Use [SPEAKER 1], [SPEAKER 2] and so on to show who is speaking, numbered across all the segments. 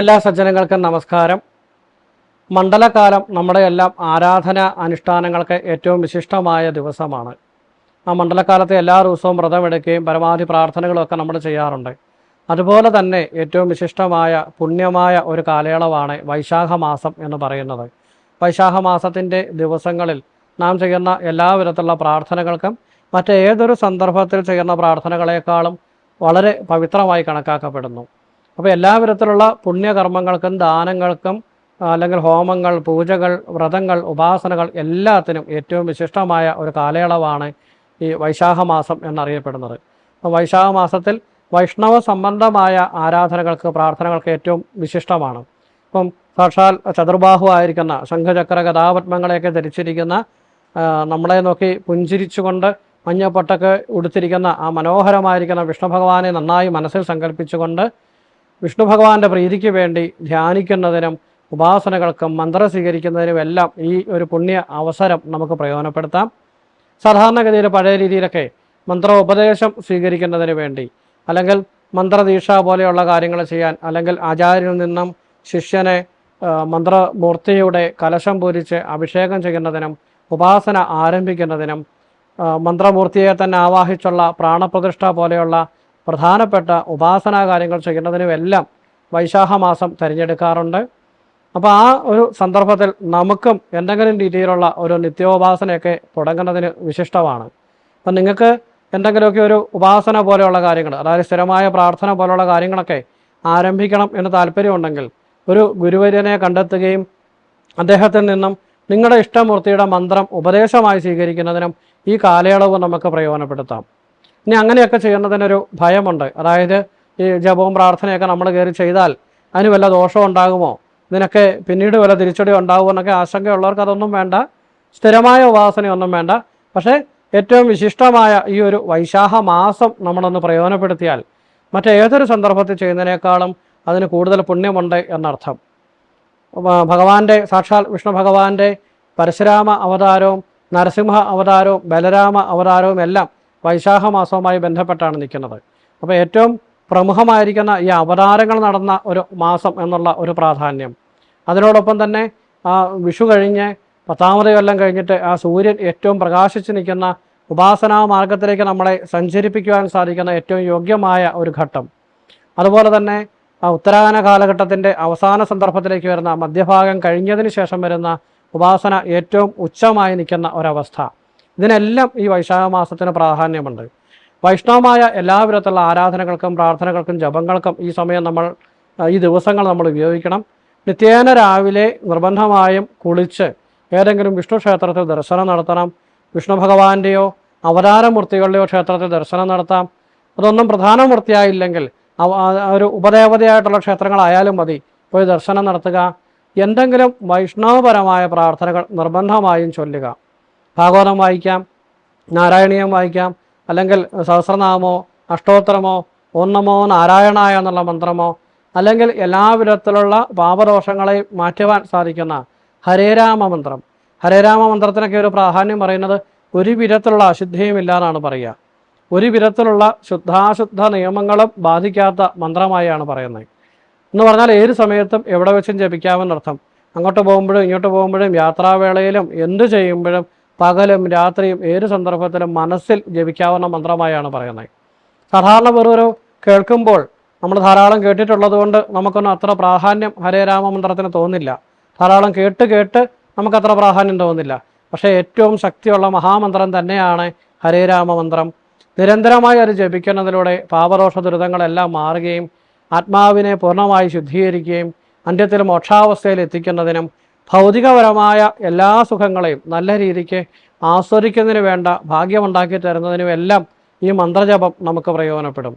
[SPEAKER 1] എല്ലാ സജ്ജനങ്ങൾക്കും നമസ്കാരം. മണ്ഡലകാലം നമ്മുടെ എല്ലാം ആരാധന അനുഷ്ഠാനങ്ങൾക്ക് ഏറ്റവും വിശിഷ്ടമായ ദിവസമാണ്. ആ മണ്ഡലകാലത്തെ എല്ലാ ദിവസവും വ്രതമെടുക്കുകയും പരമാവധി പ്രാർത്ഥനകളൊക്കെ നമ്മൾ ചെയ്യാറുണ്ട്. അതുപോലെ തന്നെ ഏറ്റവും വിശിഷ്ടമായ പുണ്യമായ ഒരു കാലയളവാണ് വൈശാഖ മാസം എന്ന് പറയുന്നത്. വൈശാഖ മാസത്തിന്റെ ദിവസങ്ങളിൽ നാം ചെയ്യുന്ന എല്ലാ വിധത്തിലുള്ള പ്രാർത്ഥനകൾക്കും മറ്റേതൊരു സന്ദർഭത്തിൽ ചെയ്യുന്ന പ്രാർത്ഥനകളെക്കാളും വളരെ പവിത്രമായി കണക്കാക്കപ്പെടുന്നു. അപ്പോൾ എല്ലാ വിധത്തിലുള്ള പുണ്യകർമ്മങ്ങൾക്കും ദാനങ്ങൾക്കും അല്ലെങ്കിൽ ഹോമങ്ങൾ പൂജകൾ വ്രതങ്ങൾ ഉപാസനകൾ എല്ലാത്തിനും ഏറ്റവും വിശിഷ്ടമായ ഒരു കാലയളവാണ് ഈ വൈശാഖ മാസം എന്നറിയപ്പെടുന്നത്. വൈശാഖ മാസത്തിൽ വൈഷ്ണവ സംബന്ധമായ ആരാധനകൾക്ക് പ്രാർത്ഥനകൾക്ക് ഏറ്റവും വിശിഷ്ടമാണ്. ഇപ്പം സാക്ഷാൽ ചതുർബാഹു ആയിരിക്കുന്ന ശംഖചക്ര കഥാപത്മങ്ങളെയൊക്കെ ധരിച്ചിരിക്കുന്ന നമ്മളെ നോക്കി പുഞ്ചിരിച്ചുകൊണ്ട് മഞ്ഞപ്പൊട്ടൊക്കെ ഉടുത്തിരിക്കുന്ന ആ മനോഹരമായിരിക്കുന്ന വിഷ്ണു ഭഗവാനെ നന്നായി മനസ്സിൽ സങ്കല്പിച്ചുകൊണ്ട് വിഷ്ണു ഭഗവാന്റെ പ്രീതിക്ക് വേണ്ടി ധ്യാനിക്കുന്നതിനും ഉപാസനകൾക്കും മന്ത്രം സ്വീകരിക്കുന്നതിനും എല്ലാം ഈ ഒരു പുണ്യ അവസരം നമുക്ക് പ്രയോജനപ്പെടുത്താം. സാധാരണഗതിയിൽ പഴയ രീതിയിലൊക്കെ മന്ത്രോപദേശം സ്വീകരിക്കുന്നതിന് വേണ്ടി അല്ലെങ്കിൽ മന്ത്രദീക്ഷ പോലെയുള്ള കാര്യങ്ങൾ ചെയ്യാൻ അല്ലെങ്കിൽ ആചാര്യനിൽ നിന്നും ശിഷ്യനെ മന്ത്രമൂർത്തിയുടെ കലശം പൂരിച്ച് അഭിഷേകം ചെയ്യുന്നതിനും ഉപാസന ആരംഭിക്കുന്നതിനും മന്ത്രമൂർത്തിയെ തന്നെ ആവാഹിച്ചുള്ള പ്രാണപ്രതിഷ്ഠ പോലെയുള്ള പ്രധാനപ്പെട്ട ഉപാസനാ കാര്യങ്ങൾ ചെയ്യുന്നതിനും വൈശാഖ മാസം തിരഞ്ഞെടുക്കാറുണ്ട്. അപ്പോൾ ആ ഒരു സന്ദർഭത്തിൽ നമുക്കും എന്തെങ്കിലും രീതിയിലുള്ള ഒരു നിത്യോപാസനയൊക്കെ തുടങ്ങുന്നതിന് വിശിഷ്ടമാണ്. അപ്പം നിങ്ങൾക്ക് എന്തെങ്കിലുമൊക്കെ ഒരു ഉപാസന പോലെയുള്ള കാര്യങ്ങൾ അതായത് സ്ഥിരമായ പ്രാർത്ഥന പോലെയുള്ള കാര്യങ്ങളൊക്കെ ആരംഭിക്കണം എന്ന് താല്പര്യമുണ്ടെങ്കിൽ ഒരു ഗുരുവര്യനെ കണ്ടെത്തുകയും അദ്ദേഹത്തിൽ നിന്നും നിങ്ങളുടെ ഇഷ്ടമൂർത്തിയുടെ മന്ത്രം ഉപദേശമായി സ്വീകരിക്കുന്നതിനും ഈ കാലയളവ് നമുക്ക് പ്രയോജനപ്പെടുത്താം. ഇനി അങ്ങനെയൊക്കെ ചെയ്യുന്നതിനൊരു ഭയമുണ്ട്. അതായത് ഈ ജപവും പ്രാർത്ഥനയൊക്കെ നമ്മൾ കയറി ചെയ്താൽ അതിന് വല്ല ദോഷവും ഉണ്ടാകുമോ? ഇതിനൊക്കെ പിന്നീട് വല്ല തിരിച്ചടി ഉണ്ടാകുമോ എന്നൊക്കെ ആശങ്കയുള്ളവർക്ക് അതൊന്നും വേണ്ട. സ്ഥിരമായ ഉപാസനയൊന്നും വേണ്ട. പക്ഷേ ഏറ്റവും വിശിഷ്ടമായ ഈ ഒരു വൈശാഖ മാസം നമ്മളൊന്ന് പ്രയോജനപ്പെടുത്തിയാൽ മറ്റേതൊരു സന്ദർഭത്തിൽ ചെയ്യുന്നതിനേക്കാളും അതിന് കൂടുതൽ പുണ്യമുണ്ട് എന്നർത്ഥം. ഭഗവാന്റെ സാക്ഷാൽ വിഷ്ണു ഭഗവാന്റെ പരശുരാമ അവതാരവും നരസിംഹ അവതാരവും ബലരാമ അവതാരവും എല്ലാം വൈശാഖ മാസവുമായി ബന്ധപ്പെട്ടാണ് നിൽക്കുന്നത്. അപ്പോൾ ഏറ്റവും പ്രമുഖമായിരിക്കുന്ന ഈ അവതാരങ്ങൾ നടന്ന ഒരു മാസം എന്നുള്ള ഒരു പ്രാധാന്യം. അതിനോടൊപ്പം തന്നെ ആ വിഷു കഴിഞ്ഞ് പത്താമത് കൊല്ലം കഴിഞ്ഞിട്ട് ആ സൂര്യൻ ഏറ്റവും പ്രകാശിച്ച് നിൽക്കുന്ന ഉപാസനാ മാർഗത്തിലേക്ക് നമ്മളെ സഞ്ചരിപ്പിക്കുവാൻ സാധിക്കുന്ന ഏറ്റവും യോഗ്യമായ ഒരു ഘട്ടം. അതുപോലെ തന്നെ ആ ഉത്തരായന കാലഘട്ടത്തിന്റെ അവസാന സന്ദർഭത്തിലേക്ക് വരുന്ന മധ്യഭാഗം കഴിഞ്ഞതിന് ശേഷം വരുന്ന ഉപാസന ഏറ്റവും ഉച്ചമായി നിൽക്കുന്ന ഒരവസ്ഥ. ഇതിനെല്ലാം ഈ വൈശാഖ മാസത്തിന് പ്രാധാന്യമുണ്ട്. വൈഷ്ണവമായ എല്ലാ വിധത്തിലുള്ള ആരാധനകൾക്കും പ്രാർത്ഥനകൾക്കും ജപങ്ങൾക്കും ഈ സമയം നമ്മൾ ഈ ദിവസങ്ങൾ നമ്മൾ ഉപയോഗിക്കണം. നിത്യേന രാവിലെ നിർബന്ധമായും കുളിച്ച് ഏതെങ്കിലും വിഷ്ണു ക്ഷേത്രത്തിൽ ദർശനം നടത്തണം. വിഷ്ണു ഭഗവാന്റെയോ അവതാരമൂർത്തികളുടെയോ ക്ഷേത്രത്തിൽ ദർശനം നടത്താം. അതൊന്നും പ്രധാന മൂർത്തിയായില്ലെങ്കിൽ ഒരു ഉപദേവതയായിട്ടുള്ള ക്ഷേത്രങ്ങളായാലും മതി. പോയി ദർശനം നടത്തുക. എന്തെങ്കിലും വൈഷ്ണവപരമായ പ്രാർത്ഥനകൾ നിർബന്ധമായും ചൊല്ലുക. ഭാഗവതം വായിക്കാം നാരായണീയം വായിക്കാം അല്ലെങ്കിൽ സഹസ്രനാമോ അഷ്ടോത്തരമോ ഓം നമോ നാരായണായ എന്നുള്ള മന്ത്രമോ അല്ലെങ്കിൽ എല്ലാ വിധത്തിലുള്ള പാപദോഷങ്ങളെ മാറ്റുവാൻ സാധിക്കുന്ന ഹരേരാമ മന്ത്രം. ഹരേരാമ മന്ത്രത്തിനൊക്കെ ഒരു പ്രാധാന്യം പറയുന്നത് ഒരു വിധത്തിലുള്ള അശുദ്ധിയും ഇല്ലാന്നാണ് പറയുക. ഒരു വിധത്തിലുള്ള ശുദ്ധാശുദ്ധ നിയമങ്ങളും ബാധിക്കാത്ത മന്ത്രമായാണ് പറയുന്നത്. എന്ന് പറഞ്ഞാൽ ഏത് സമയത്തും എവിടെ വെച്ചും ജപിക്കാമെന്നർത്ഥം. അങ്ങോട്ട് പോകുമ്പോഴും ഇങ്ങോട്ട് പോകുമ്പോഴും യാത്രാവേളയിലും എന്ത് ചെയ്യുമ്പോഴും പകലും രാത്രിയും ഏത് സന്ദർഭത്തിലും മനസ്സിൽ ജപിക്കാവുന്ന മന്ത്രമായാണ് പറയുന്നത്. സാധാരണ വെറൊരു കേൾക്കുമ്പോൾ നമ്മൾ ധാരാളം കേട്ടിട്ടുള്ളത് കൊണ്ട് നമുക്കൊന്നും അത്ര പ്രാധാന്യം ഹരേ രാമ മന്ത്രത്തിന് തോന്നില്ല ധാരാളം കേട്ട് കേട്ട് നമുക്കത്ര പ്രാധാന്യം തോന്നില്ല പക്ഷേ ഏറ്റവും ശക്തിയുള്ള മഹാമന്ത്രം തന്നെയാണ് ഹരേരാമ മന്ത്രം. നിരന്തരമായി അത് ജപിക്കുന്നതിലൂടെ പാപദോഷ ദുരിതങ്ങളെല്ലാം മാറുകയും ആത്മാവിനെ പൂർണമായി ശുദ്ധീകരിക്കുകയും അന്ത്യത്തിൽ മോക്ഷാവസ്ഥയിൽ എത്തിക്കുന്നതിനും ഭൗതികപരമായ എല്ലാ സുഖങ്ങളെയും നല്ല രീതിക്ക് ആസ്വദിക്കുന്നതിന് വേണ്ട ഭാഗ്യമുണ്ടാക്കി തരുന്നതിനും എല്ലാം ഈ മന്ത്രജപം നമുക്ക് പ്രയോജനപ്പെടും.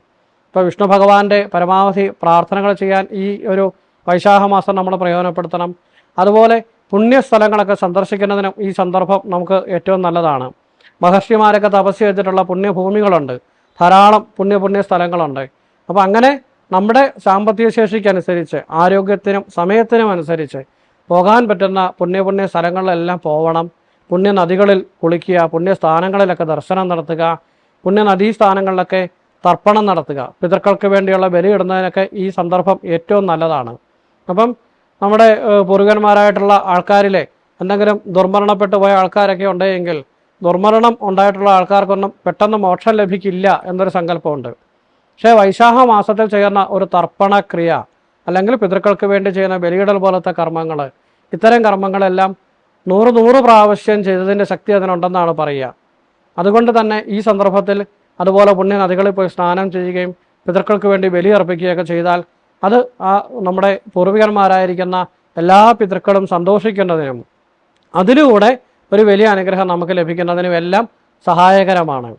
[SPEAKER 1] ഇപ്പോൾ വിഷ്ണു ഭഗവാന്റെ പരമാവധി പ്രാർത്ഥനകൾ ചെയ്യാൻ ഈ ഒരു വൈശാഖ മാസം നമ്മൾ പ്രയോജനപ്പെടുത്തണം. അതുപോലെ പുണ്യസ്ഥലങ്ങളൊക്കെ സന്ദർശിക്കുന്നതിനും ഈ സന്ദർഭം നമുക്ക് ഏറ്റവും നല്ലതാണ്. മഹർഷിമാരൊക്കെ തപസ് ചെയ്തിട്ടുള്ള പുണ്യഭൂമികളുണ്ട്. ധാരാളം പുണ്യപുണ്യ പുണ്യ സ്ഥലങ്ങളുണ്ട്. അപ്പോൾ അങ്ങനെ നമ്മുടെ സാമ്പത്തിക ശേഷിക്കനുസരിച്ച് ആരോഗ്യത്തിനും സമയത്തിനും അനുസരിച്ച് പോകാൻ പറ്റുന്ന പുണ്യ പുണ്യ സ്ഥലങ്ങളിലെല്ലാം പോകണം പുണ്യ നദികളിൽ കുളിക്കുക പുണ്യ സ്ഥാനങ്ങളിലൊക്കെ ദർശനം നടത്തുക പുണ്യ നദീസ്ഥാനങ്ങളിലൊക്കെ തർപ്പണം നടത്തുക. പിതൃക്കൾക്ക് വേണ്ടിയുള്ള ബലി ഇടുന്നതിനൊക്കെ ഈ സന്ദർഭം ഏറ്റവും നല്ലതാണ്. അപ്പം നമ്മുടെ പൂർവികന്മാരായിട്ടുള്ള ആൾക്കാരിലെ എന്തെങ്കിലും ദുർമരണപ്പെട്ടു പോയ ആൾക്കാരൊക്കെ ഉണ്ടെങ്കിൽ ദുർമരണം ഉണ്ടായിട്ടുള്ള ആൾക്കാർക്കൊന്നും പെട്ടെന്ന് മോക്ഷം ലഭിക്കില്ല എന്നൊരു സങ്കല്പമുണ്ട്. പക്ഷേ വൈശാഖ മാസത്തിൽ ചെയ്യുന്ന ഒരു തർപ്പണക്രിയ അല്ലെങ്കിൽ പിതൃക്കൾക്ക് വേണ്ടി ചെയ്യുന്ന ബലിയിടൽ പോലത്തെ കർമ്മങ്ങൾ ഇത്തരം കർമ്മങ്ങളെല്ലാം നൂറ് നൂറ് പ്രാവശ്യം ചെയ്തതിന്റെ ശക്തി അതിനുണ്ടെന്നാണ് പറയുക. അതുകൊണ്ട് തന്നെ ഈ സന്ദർഭത്തിൽ അതുപോലെ പുണ്യ നദികളിൽ പോയി സ്നാനം ചെയ്യുകയും പിതൃക്കൾക്ക് വേണ്ടി ബലി അർപ്പിക്കുകയൊക്കെ ചെയ്താൽ അത് ആ നമ്മുടെ പൂർവികന്മാരായിരിക്കുന്ന എല്ലാ പിതൃക്കളും സന്തോഷിക്കുന്നതിനും അതിലൂടെ ഒരു വലിയ അനുഗ്രഹം നമുക്ക് ലഭിക്കുന്നതിനും എല്ലാം സഹായകരമാണ്.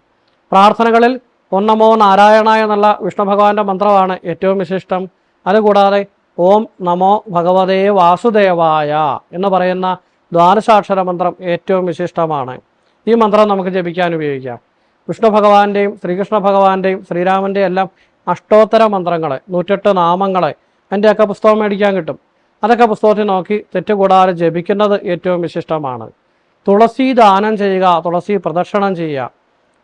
[SPEAKER 1] പ്രാർത്ഥനകളിൽ ഒന്നമോ നാരായണ എന്നുള്ള വിഷ്ണു ഭഗവാന്റെ മന്ത്രമാണ് ഏറ്റവും വിശിഷ്ടം. അതുകൂടാതെ ഓം നമോ ഭഗവതേ വാസുദേവായ എന്ന് പറയുന്ന ദ്വാദശാക്ഷര മന്ത്രം ഏറ്റവും വിശിഷ്ടമാണ്. ഈ മന്ത്രം നമുക്ക് ജപിക്കാൻ ഉപയോഗിക്കാം. വിഷ്ണു ഭഗവാന്റെയും ശ്രീകൃഷ്ണ ഭഗവാന്റെയും ശ്രീരാമന്റെയും എല്ലാം അഷ്ടോത്തര മന്ത്രങ്ങൾ നൂറ്റെട്ട് നാമങ്ങൾ അതിന്റെയൊക്കെ പുസ്തകം മേടിക്കാൻ കിട്ടും. അതൊക്കെ പുസ്തകത്തിൽ നോക്കി തെറ്റുകൂടാതെ ജപിക്കുന്നത് ഏറ്റവും വിശിഷ്ടമാണ്. തുളസി ദാനം ചെയ്യുക തുളസി പ്രദക്ഷിണം ചെയ്യുക.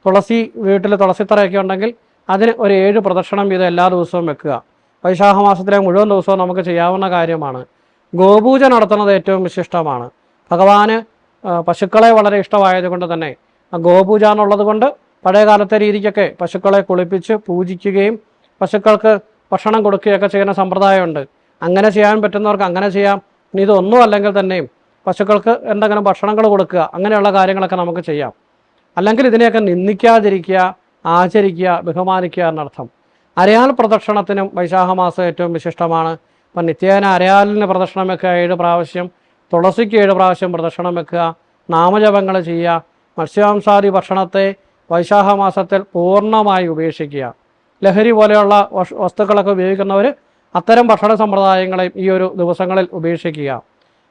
[SPEAKER 1] തുളസി വീട്ടിൽ തുളസിത്തറയൊക്കെ ഉണ്ടെങ്കിൽ അതിന് ഒരു ഏഴ് പ്രദക്ഷിണം വീതം എല്ലാ ദിവസവും വെക്കുക. വൈശാഖ മാസത്തിലെ മുഴുവൻ ദിവസവും നമുക്ക് ചെയ്യാവുന്ന കാര്യമാണ്. ഗോപൂജ നടത്തുന്നത് ഏറ്റവും വിശിഷ്ടമാണ്. ഭഗവാന് പശുക്കളെ വളരെ ഇഷ്ടമായതുകൊണ്ട് തന്നെ ഗോപൂജ എന്നുള്ളത് കൊണ്ട് പഴയകാലത്തെ രീതിക്കൊക്കെ പശുക്കളെ കുളിപ്പിച്ച് പൂജിക്കുകയും പശുക്കൾക്ക് ഭക്ഷണം കൊടുക്കുകയൊക്കെ ചെയ്യുന്ന സമ്പ്രദായമുണ്ട്. അങ്ങനെ ചെയ്യാൻ പറ്റുന്നവർക്ക് അങ്ങനെ ചെയ്യാം. ഇനി ഇതൊന്നും അല്ലെങ്കിൽ തന്നെയും പശുക്കൾക്ക് എന്തെങ്കിലും ഭക്ഷണങ്ങൾ കൊടുക്കുക അങ്ങനെയുള്ള കാര്യങ്ങളൊക്കെ നമുക്ക് ചെയ്യാം. അല്ലെങ്കിൽ ഇതിനെയൊക്കെ നിന്ദിക്കാതിരിക്കുക ആചരിക്കുക ബഹുമാനിക്കുക എന്നർത്ഥം. അരയാൽ പ്രദക്ഷിണത്തിനും വൈശാഖ മാസം ഏറ്റവും വിശിഷ്ടമാണ്. ഇപ്പം നിത്യേന അരയാലിന് പ്രദക്ഷിണം വെക്കുക ഏഴ് പ്രാവശ്യം. തുളസിക്ക് ഏഴ് പ്രാവശ്യം പ്രദക്ഷിണം വെക്കുക. നാമജപങ്ങൾ ചെയ്യുക. മത്സ്യാംസാദി ഭക്ഷണത്തെ വൈശാഖ മാസത്തിൽ പൂർണമായി ഉപേക്ഷിക്കുക. ലഹരി പോലെയുള്ള വസ്- വസ്തുക്കളൊക്കെ ഉപയോഗിക്കുന്നവർ അത്തരം ഭക്ഷണ സമ്പ്രദായങ്ങളെയും ഈ ഒരു ദിവസങ്ങളിൽ ഉപേക്ഷിക്കുക.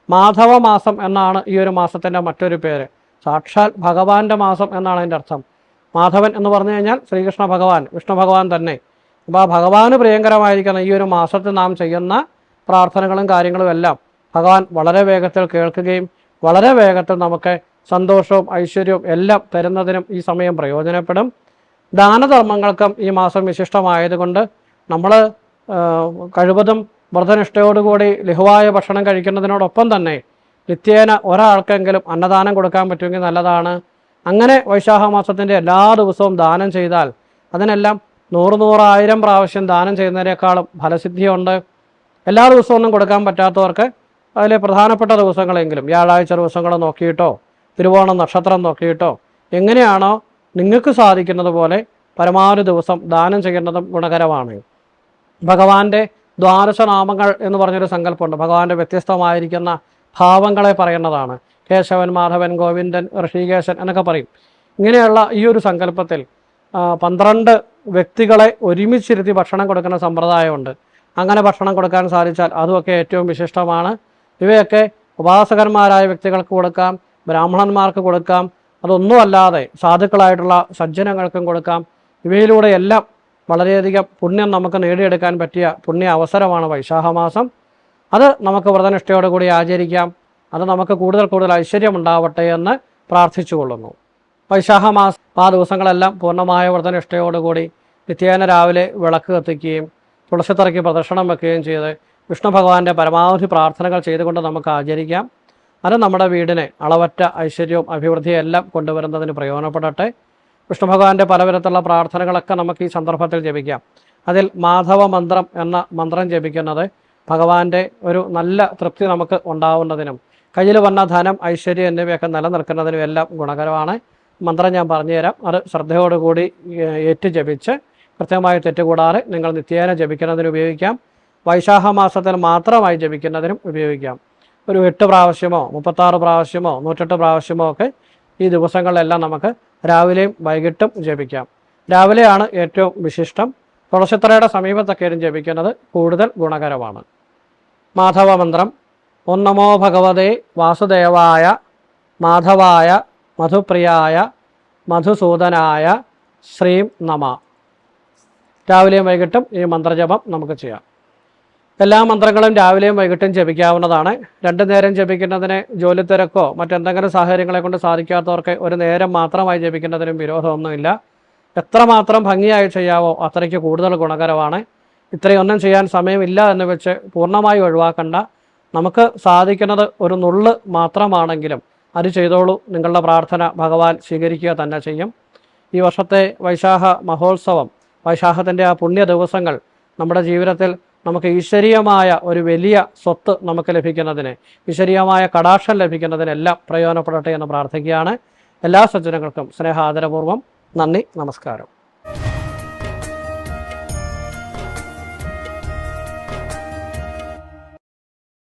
[SPEAKER 1] മാധവ മാസം എന്നാണ് ഈ ഒരു മാസത്തിന്റെ മറ്റൊരു പേര്. സാക്ഷാൽ ഭഗവാന്റെ മാസം എന്നാണ് അതിന്റെ അർത്ഥം. മാധവൻ എന്ന് പറഞ്ഞു കഴിഞ്ഞാൽ ശ്രീകൃഷ്ണ ഭഗവാൻ വിഷ്ണു ഭഗവാൻ തന്നെ. അപ്പോൾ ആ ഭഗവാന് പ്രിയങ്കരമായിരിക്കുന്ന ഈ ഒരു മാസത്തിൽ നാം ചെയ്യുന്ന പ്രാർത്ഥനകളും കാര്യങ്ങളും എല്ലാം ഭഗവാൻ വളരെ വേഗത്തിൽ കേൾക്കുകയും വളരെ വേഗത്തിൽ നമുക്ക് സന്തോഷവും ഐശ്വര്യവും എല്ലാം തരുന്നതിനും ഈ സമയം പ്രയോജനപ്പെടും. ദാനധർമ്മങ്ങൾക്കും ഈ മാസം വിശിഷ്ടമായതുകൊണ്ട് നമ്മൾ കഴിവതും വ്രതനിഷ്ഠയോടുകൂടി ലഘുവായ ഭക്ഷണം കഴിക്കുന്നതിനോടൊപ്പം തന്നെ നിത്യേന ഒരാൾക്കെങ്കിലും അന്നദാനം കൊടുക്കാൻ പറ്റുമെങ്കിൽ നല്ലതാണ്. അങ്ങനെ വൈശാഖ മാസത്തിന്റെ എല്ലാ ദിവസവും ദാനം ചെയ്താൽ അതിനെല്ലാം നൂറ് നൂറായിരം പ്രാവശ്യം ദാനം ചെയ്യുന്നതിനേക്കാളും ഫലസിദ്ധിയുണ്ട്. എല്ലാ ദിവസവും ഒന്നും കൊടുക്കാൻ പറ്റാത്തവർക്ക് അതിലെ പ്രധാനപ്പെട്ട ദിവസങ്ങളെങ്കിലും വ്യാഴാഴ്ച ദിവസങ്ങൾ നോക്കിയിട്ടോ തിരുവോണം നക്ഷത്രം നോക്കിയിട്ടോ എങ്ങനെയാണോ നിങ്ങൾക്ക് സാധിക്കുന്നത് പോലെ പരമാവധി ദിവസം ദാനം ചെയ്യുന്നതും ഗുണകരമാണ്. ഭഗവാന്റെ ദ്വാദശനാമങ്ങൾ എന്ന് പറഞ്ഞൊരു സങ്കല്പമുണ്ട്. ഭഗവാന്റെ വ്യത്യസ്തമായിരിക്കുന്ന ഭാവങ്ങളെ പറയുന്നതാണ്. കേശവൻ മാധവൻ ഗോവിന്ദൻ ഋഷികേശൻ എന്നൊക്കെ പറയും. ഇങ്ങനെയുള്ള ഈ ഒരു സങ്കല്പത്തിൽ പന്ത്രണ്ട് വ്യക്തികളെ ഒരുമിച്ചിരുത്തി ഭക്ഷണം കൊടുക്കുന്ന സമ്പ്രദായമുണ്ട്. അങ്ങനെ ഭക്ഷണം കൊടുക്കാൻ സാധിച്ചാൽ അതുമൊക്കെ ഏറ്റവും വിശിഷ്ടമാണ്. ഇവയൊക്കെ ഉപാസകന്മാരായ വ്യക്തികൾക്ക് കൊടുക്കാം ബ്രാഹ്മണന്മാർക്ക് കൊടുക്കാം അതൊന്നുമല്ലാതെ സാധുക്കളായിട്ടുള്ള സജ്ജനങ്ങൾക്കും കൊടുക്കാം. ഇവയിലൂടെ എല്ലാം വളരെയധികം പുണ്യം നമുക്ക് നേടിയെടുക്കാൻ പറ്റിയ പുണ്യ അവസരമാണ് വൈശാഖമാസം. അത് നമുക്ക് വ്രതനിഷ്ഠയോടുകൂടി ആചരിക്കാം. അത് നമുക്ക് കൂടുതൽ കൂടുതൽ ഐശ്വര്യം ഉണ്ടാവട്ടെ എന്ന് പ്രാർത്ഥിച്ചു കൊള്ളുന്നു വൈശാഖ മാസം ആ ദിവസങ്ങളെല്ലാം പൂർണമായ വ്രതനിഷ്ഠയോടുകൂടി നിത്യേന രാവിലെ വിളക്ക് കത്തിക്കുകയും തുളസിത്തറയ്ക്ക് പ്രദക്ഷിണം വെക്കുകയും ചെയ്ത് വിഷ്ണു ഭഗവാന്റെ പരമാവധി പ്രാർത്ഥനകൾ ചെയ്തുകൊണ്ട് നമുക്ക് ആചരിക്കാം. അത് നമ്മുടെ വീടിനെ അളവറ്റ ഐശ്വര്യവും അഭിവൃദ്ധിയും എല്ലാം കൊണ്ടുവരുന്നതിന് പ്രയോജനപ്പെടട്ടെ. വിഷ്ണു ഭഗവാന്റെ പലവിധത്തിലുള്ള പ്രാർത്ഥനകളൊക്കെ നമുക്ക് ഈ സന്ദർഭത്തിൽ ജപിക്കാം. അതിൽ മാധവ മന്ത്രം എന്ന മന്ത്രം ജപിക്കുന്നത് ഭഗവാന്റെ ഒരു നല്ല തൃപ്തി നമുക്ക് ഉണ്ടാവുന്നതിനും കയ്യിൽ വന്ന ധനം ഐശ്വര്യം എന്നിവയൊക്കെ നിലനിൽക്കുന്നതിനും എല്ലാം ഗുണകരമാണ്. മന്ത്രം ഞാൻ പറഞ്ഞുതരാം. അത് ശ്രദ്ധയോടുകൂടി കൂടി ഏറ്റു ജപിച്ച് കൃത്യമായി തെറ്റുകൂടാതെ നിങ്ങൾ നിത്യേന ജപിക്കുന്നതിന് ഉപയോഗിക്കാം. വൈശാഖ മാസത്തിൽ മാത്രമായി ജപിക്കുന്നതിനും ഉപയോഗിക്കാം. ഒരു എട്ട് പ്രാവശ്യമോ മുപ്പത്താറ് പ്രാവശ്യമോ നൂറ്റെട്ട് പ്രാവശ്യമോ ഒക്കെ ഈ ദിവസങ്ങളിലെല്ലാം നമുക്ക് രാവിലെയും വൈകിട്ടും ജപിക്കാം. രാവിലെയാണ് ഏറ്റവും വിശിഷ്ടം. തുളസിത്തറയുടെ സമീപത്തൊക്കെയും ജപിക്കുന്നത്. കൂടുതൽ ഗുണകരമാണ്. മാധവ മന്ത്രം ഒന്നമോ നമോ ഭഗവതേ വാസുദേവായ മാധവായ മധുപ്രിയായ മധുസൂദനായ ശ്രീം നമ. രാവിലെയും വൈകിട്ടും ഈ മന്ത്രജപം നമുക്ക് ചെയ്യാം. എല്ലാ മന്ത്രങ്ങളും രാവിലെയും വൈകിട്ടും ജപിക്കാവുന്നതാണ്. രണ്ടു നേരം ജപിക്കുന്നതിന് ജോലി തിരക്കോ മറ്റെന്തെങ്കിലും സാഹചര്യങ്ങളെ കൊണ്ട് സാധിക്കാത്തവർക്ക് ഒരു നേരം മാത്രമായി ജപിക്കുന്നതിനും വിരോധമൊന്നുമില്ല. എത്രമാത്രം ഭംഗിയായി ചെയ്യാവോ അത്രയ്ക്ക് കൂടുതൽ ഗുണകരമാണ്. ഇത്രയൊന്നും ചെയ്യാൻ സമയമില്ല എന്ന് വെച്ച് പൂർണമായി ഒഴിവാക്കണ്ട. നമുക്ക് സാധിക്കുന്നത് ഒരു നുള്ള് മാത്രമാണെങ്കിലും അത് ചെയ്തോളൂ. നിങ്ങളുടെ പ്രാർത്ഥന ഭഗവാൻ സ്വീകരിക്കുക തന്നെ ചെയ്യും. ഈ വർഷത്തെ വൈശാഖ മഹോത്സവം വൈശാഖത്തിന്റെ ആ പുണ്യ ദിവസങ്ങൾ നമ്മുടെ ജീവിതത്തിൽ നമുക്ക് ഈശ്വരീയമായ ഒരു വലിയ സ്വത്ത് നമുക്ക് ലഭിക്കുന്നതിന് ഈശ്വരീയമായ കടാക്ഷം ലഭിക്കുന്നതിനെല്ലാം പ്രയോജനപ്പെടട്ടെ എന്ന് പ്രാർത്ഥിക്കുകയാണ്. എല്ലാ സജ്ജനങ്ങൾക്കും സ്നേഹാദരപൂർവം നന്ദി നമസ്കാരം.